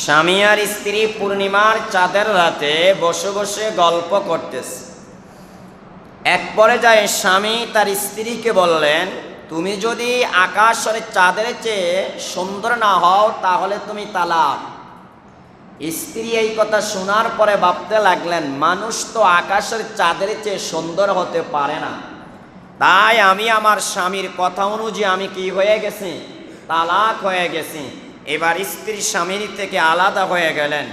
স্বামী আর স্ত্রী পূর্ণিমার চাঁদের রাতে বসে বসে গল্প করতেছে। এক পর্যায়ে স্বামী তার স্ত্রীকে বললেন, তুমি যদি আকাশের চাঁদের চেয়ে সুন্দর না হও, তাহলে তুমি তালাক। স্ত্রী এই কথা শোনার পরে ভাবতে লাগলেন, মানুষ তো আকাশের চাঁদের চেয়ে সুন্দর হতে পারে না। তাই আমি আমার স্বামীর কথা অনুযায়ী আমি কি হয়ে গেছি? তালাক হয়ে গেছি। এবার স্ত্রী স্বামীর থেকে আলাদা হয়ে গেলেন।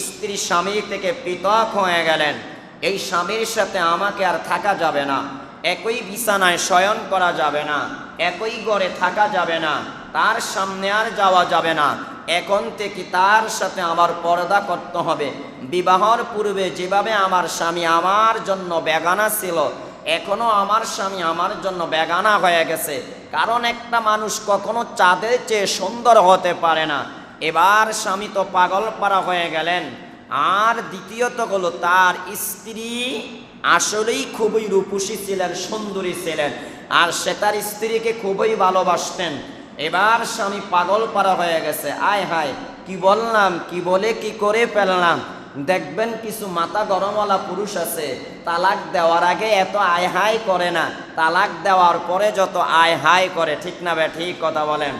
স্ত্রী স্বামীর থেকে পৃথক হয়ে গেলেন। এই স্বামীর সাথে আমাকে আর থাকা যাবে না। একই বিছানায় শয়ন করা যাবে না। একই ঘরে থাকা যাবে না। তার সামনে আর যাওয়া যাবে না। এখন থেকে তার সাথে আমার পর্দা করতে হবে। বিবাহর পূর্বে যেভাবে আমার স্বামী আমার জন্য বেগানা ছিল, এখনও আমার স্বামী আমার জন্য বেগানা হয়ে গেছে। কারণ একটা মানুষ কখনো চাঁদের চেয়ে সুন্দর হতে পারে না। এবার স্বামী তো পাগল পারা হয়ে গেলেন। আর দ্বিতীয়ত হলো, তার স্ত্রী আসলেই খুবই রূপসী ছিলেন, সুন্দরী ছিলেন। আর সে তার স্ত্রীকে খুবই ভালোবাসতেন। এবার স্বামী পাগল পারা হয়ে গেছে। আয় হায়, কি বললাম, কি বলে, কি করে ফেললাম? দেখবেন কিছু মাথা গরমওয়ালা পুরুষ আছে, তালাক দেওয়ার আগে এত আয় হাই করে না। তালাক দেওয়ার পরে যত আয় হাই করে, ঠিক না বে ঠিক কথা বলেন।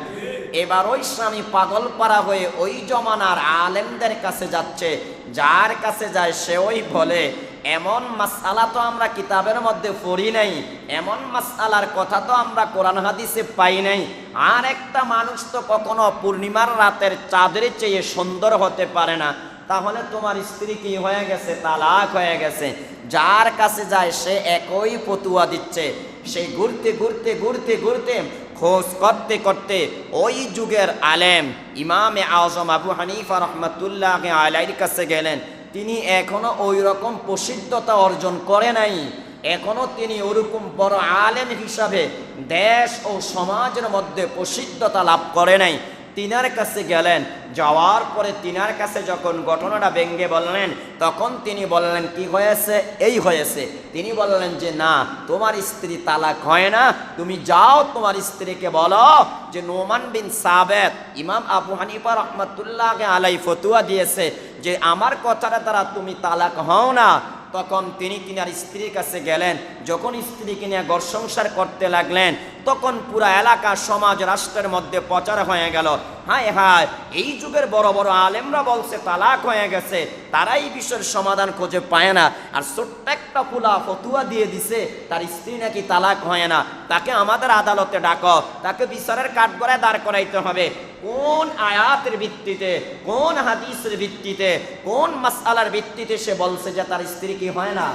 এবার ওই স্বামী পাগল পারা হয়ে ওই জমানার আলেমদের কাছে যাচ্ছে। যার কাছে যায় সে ওই বলে, এমন মাসালা তো আমরা কিতাবের মধ্যে পড়ি নাই, এমন মাসালার কথা তো আমরা কোরআন হাদিসে পাই নাই। আর একটা মানুষ তো কখনো পূর্ণিমার রাতের চাঁদের চেয়ে সুন্দর হতে পারে না। তাহলে তোমার স্ত্রী কি হয়ে গেছে? তালাক হয়ে গেছে। যার কাছে যায়, সে একই পতুয়া দিচ্ছে। সেই ঘুরতে ঘুরতে ঘুরতে ঘুরতে, খোঁজ করতে করতে ওই যুগের আলেম ইমামে আজম আবু হানিফা রহমতুল্লাহ আলাইর কাছে গেলেন। তিনি এখনও ওই রকম প্রসিদ্ধতা অর্জন করে নাই। এখনও তিনি ওরকম বড় আলেম হিসাবে দেশ ও সমাজের মধ্যে প্রসিদ্ধতা লাভ করে নাই। তিনার কাছে গেলেন। যাওয়ার পরে তিনার কাছে যখন ঘটনাটা ব্যঙ্গে বললেন, তখন তিনি বললেন, কি হয়েছে? এই হয়েছে। তিনি বললেন যে, না, তোমার স্ত্রী তালাক হয় না। তুমি যাও, তোমার স্ত্রীকে বলো যে, নোমান বিন সাবেদ ইমাম আবু হানিফা রহমতুল্লাহকে আলাই ফতুয়া দিয়েছে যে, আমার কথাটা তারা তুমি তালাক হও না। তখন তিনি তিনার স্ত্রীর কাছে গেলেন। যখন স্ত্রীকে নিয়ে ঘর সংসার করতে লাগলেন, তখন পুরা এলাকা, সমাজ, রাষ্ট্রের মধ্যে প্রচার হয়ে গেল। হায় হায়, এই যুগের বড় বড় আলেমরা বলছে, তালাক হয়ে গেছে। তারাই বিষয়ের সমাধান খুঁজে পায় না। আর ছোট্ট একটা ফুলা ফতুয়া দিয়ে দিছে, তার স্ত্রী নাকি তালাক হয় না। তাকে আমাদের আদালতে ডাকো, তাকে বিচারের কাঠগড়ায় দাঁড় করাইতে হবে। কোন আয়াতের ভিত্তিতে, কোন হাদিসের ভিত্তিতে, কোন মাসালার ভিত্তিতে সে বলছে যে তার স্ত্রী কি হয় না?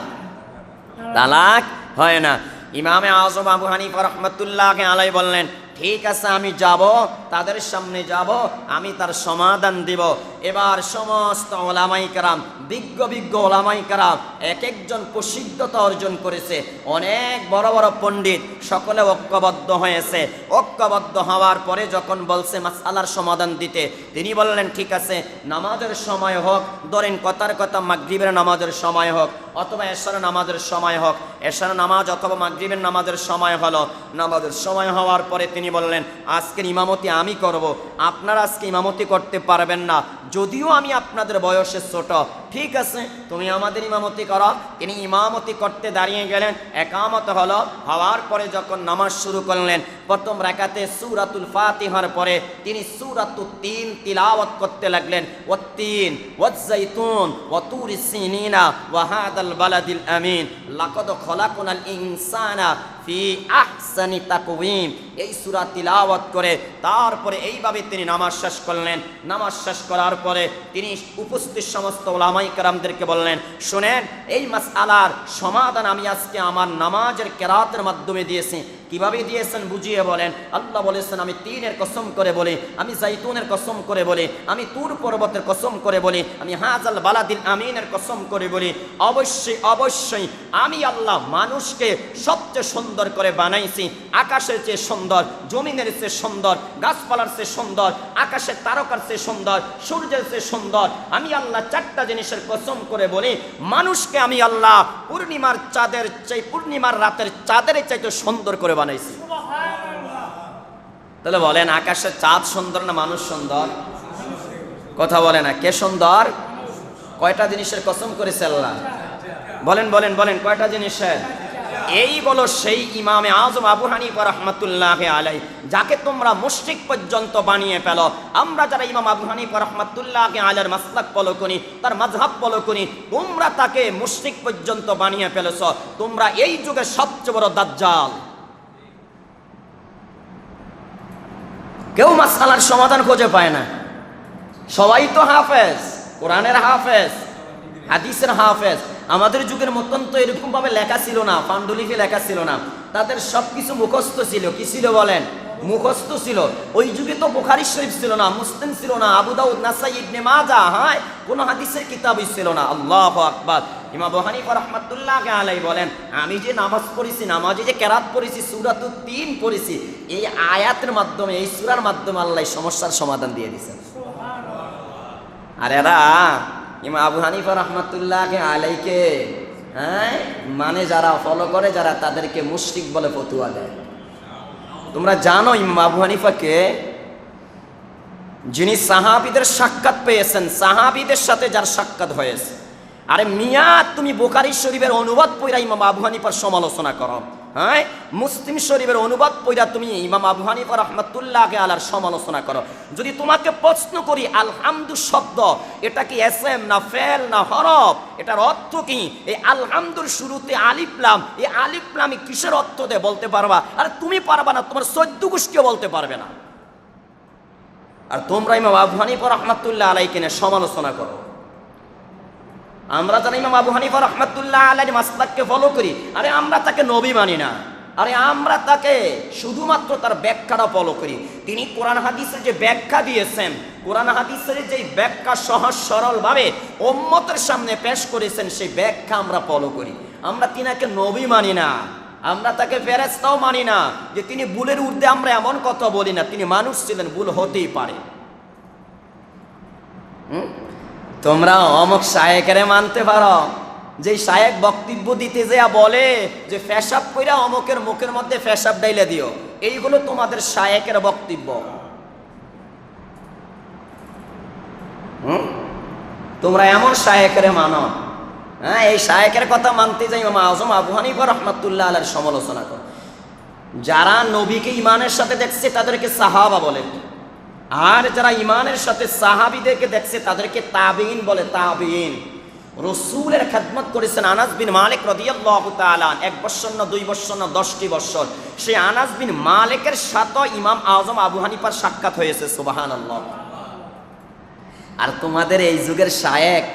তালাক হয় না। ইমামে আজম আবু হানিফা রহমতুল্লাহকে আলাই বললেন ঠিক আছে, আমি যাব, তাদের সামনে যাব, আমি তার সমাধান দিব। এবার সমস্ত ওলামাই কারাম, বিজ্ঞ বিজ্ঞ ওলামাই কারাম, এক একজন প্রসিদ্ধতা অর্জন করেছে। অনেক বড় বড় পণ্ডিত, সকলে ঐক্যবদ্ধ হয়েছে। ঐক্যবদ্ধ হওয়ার পরে যখন বলছে মাসালার সমাধান দিতে, তিনি বললেন, ঠিক আছে, নামাজের সময় হোক, ধরেন কথার কথা, মাগরিবের নামাজের সময় হোক অথবা এশার নামাজের সময় হোক এশার নামাজ অথবা মাগরিবের নামাজের সময় হলো। নামাজের সময় হওয়ার পরে তিনি বললেন, আজকের ইমামতি আমি করব। আপনারা আজকে ইমামতি করতে পারবেন না। যদিও আমি আপনাদের বয়সে ছোট ঠিক আছে, তুমি আমাদের ইমামতি করো। তিনি ইমামতি করতে দাঁড়িয়ে গেলেন, একামত হলো, হওয়ার পরে যখন নামাজ শুরু করলেন, প্রথম রাকাতে সুরাতুল ফাতিহার পরে তিনি সুরাতুল তিন তিলাওয়াত করতে লাগলেন। ও তিন ওয়াজ্জাইতুন ওয়া তুর সিনিনা ওয়া হাদাল বালাদিল আমিন। লাকাদ খলাকুনাল ইনসানা ফি আহসানি তাকুইম এই সুরা তিলাওয়াত করে তারপরে এইভাবে তিনি নামাজ শেষ করলেন। নামাজ শেষ করার পরে তিনি উপস্থিত সমস্ত ওলামাই কারামদেরকে বললেন, শোনেন, এই মাসআলার সমাধান আমি আজকে আমার নামাজের কেরাতের মাধ্যমে দিয়েছি। কীভাবে দিয়েছেন বুঝিয়ে বলেন। আল্লাহ বলেছেন, আমি তিনের কসম করে বলি, আমি জাইতুনের কসম করে বলি, আমি তুর পর্বতের কসম করে বলি, আমি হাজাল বালাদিন আমিনের কসম করে বলি। অবশ্যই অবশ্যই আমি আল্লাহ মানুষকে সবচেয়ে সুন্দর করে বানাইছি। আকাশের চেয়ে সুন্দর, জমিনের চেয়ে সুন্দর, গাছপালার চেয়ে সুন্দর, আকাশের তারকার চেয়ে সুন্দর, সূর্যের চেয়ে সুন্দর। আমি আল্লাহ চারটা জিনিসের কসম করে বলি। মানুষকে আমি আল্লাহ পূর্ণিমার চাঁদের চাই, পূর্ণিমার রাতের চাঁদের চাইতে সুন্দর করে বানাইছি। তাহলে বলেন আকাশের চাঁদ সুন্দর না মানুষ সুন্দর? কথা বলে না। কে সুন্দর? কয়টা জিনিসের কসম করেছে আল্লাহ? বলেন বলেন বলেন, কয়টা জিনিসের? এই বলো সেই ইমামে আজম আবু হানিফা রহমতুল্লাহ আলাই যাকে তোমরা মুশরিক পর্যন্ত বানিয়ে ফেলো। আমরা যারা ইমাম আবু হানিফা রহমতুল্লাহ আলার মাসলাক ফলো করি, তার মাঝহাব ফলো করি, তোমরা তাকে মুশরিক পর্যন্ত বানিয়ে ফেলেছ। তোমরা এই যুগে সবচেয়ে বড় দাজ্জাল। কেউ মাসালার সমাধান খুঁজে পায় না। সবাই তো হাফেজ, কোরআনের হাফেজ, হাদিসের হাফেজ। আমাদের যুগের মতন তো এরকম ভাবে লেখা ছিল না, পাণ্ডুলিপি লেখা ছিল না। তাদের সব কিছু মুখস্থ ছিল। কি ছিল বলেন? মুখস্থ ছিল। ওই যুগে তো বোখারি শরীফ ছিল না, মুসলিম ছিল না, আবু দাউদ, নাসাই ইবনে মাজা হ্যাঁ কোনো হাদিসের কিতাবই ছিল না। আল্লাহ আকবার। ইমাম আবু হানিফা আলাই বলেন আমি যে নামাজ পড়েছি নামাজে যে কেরাত পড়েছি সূরাতুত তিন পড়েছি এই আয়াতের মাধ্যমে এই সূরার মাধ্যমে আল্লাহ সমস্যার সমাধান দিয়ে দিয়েছেন। আর এরা ইমা আবু হানিফা রহমতুল্লাহকে আলাইকে হ্যাঁ মানে যারা ফলো করে যারা তাদেরকে মুশরিক বলে ফতুয়া দেয়। তোমরা জানো ইমাম আবু হানিফাকে যিনি সাহাবিদের সাক্ষাৎ পেয়েছেন সাহাবিদের সাথে যার সাক্ষাৎ হয়েছে। আরে মিয়া, তুমি বোকারি শরীফের অনুবাদ পইরা ইমাম আবু হানিফার সমালোচনা করো। হ্যাঁ? মুসলিম শরীফের অনুবাদ পইরা তুমি ইমাম আবু হানিফা রহমতুল্লাহ আলার সমালোচনা করো। যদি তোমাকে প্রশ্ন করি, আলহামদু শব্দ, এটা কি এস এম না ফেল না হরফ? এটার অর্থ কি? এই আলহামদুর শুরুতে আলিফলাম এই আলিফলাম কিসের অর্থ দে বলতে পারবা? আর তুমি পারবা না, তোমার সদ্য গোষ্ঠীও বলতে পারবে না। আর তোমরা ইমাম আবু হানিফা রহমাতুল্লাহ আলাই কিনে সমালোচনা করো। আমরা যারা ইমাম আবু হানিফা রহমাতুল্লাহ আলাই মাসলাককে ফলো করি। আরে আমরা তাকে নবী মানি না। আরে আমরা তাকে শুধুমাত্র তার ব্যাখ্যাটা ফলো করি। তিনি কোরআন হাদিসের যে ব্যাখ্যা দিয়েছেন, কোরআন হাদিসের যে ব্যাখ্যা সহজ সরলভাবে ওম্মতের সামনে পেশ করেছেন, সেই ব্যাখ্যা আমরা ফলো করি। আমরা তিনাকে নবী মানি না। আমরা তাকে ফেরেস্তাও মানি না যে তিনি ভুলের ঊর্ধ্বে আমরা এমন কথা বলি না। তিনি মানুষ ছিলেন, ভুল হতেই পারে। হুম? তোমরা অমক শায়েকেরে মানতে পারো। যে শায়েক বক্তব্য দিতে যে বলে যে, ফেসাব কইরা অমকের মুখের মধ্যে ফেসাব ডাইলে দিও। এইগুলো তোমাদের শায়েকের বক্তব্য? তোমরা এমন শায়েকেরে মানো। হ্যাঁ এই শায়েকের কথা মানতে যাই মা আজম আবু হানিফা রহমাতুল্লাহ আলার সমালোচনা কর। যারা নবীকে ইমানের সাথে দেখছে, তাদেরকে সাহাবা বলে। আর যারা ইমানের সাথে সাহাবিদেরকে দেখছে, তাদেরকে তাবিন বলে তাবিন রসুলের খেদমত করেছেন আনাস বিন মালিক রদিয়াল্লাহু তাআলা এক বছর না দুই বৎসর না দশটি বৎসর সেই আনাস বিন মালিকের সাথে ইমাম আজম আবু হানিফার সাক্ষাৎ হয়েছে, সুবহানাল্লাহ। আর তোমাদের এই যুগের শায়েক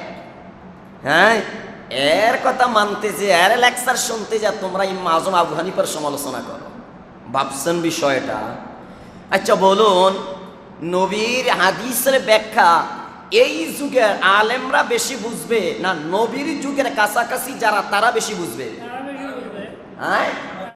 হ্যাঁ এর কথা মানতে যে, এর লেকচার শুনতে যা, তোমরা ইমাম আজম আবু হানিফার সমালোচনা করো। ভাবছেন বিষয়টা? আচ্ছা বলুন নবীর হাদিসের ব্যাখ্যা এই যুগের আলেমরা বেশি বুঝবে না নবীর যুগের কাছাকাছি যারা তারা বেশি বুঝবে। হ্যাঁ?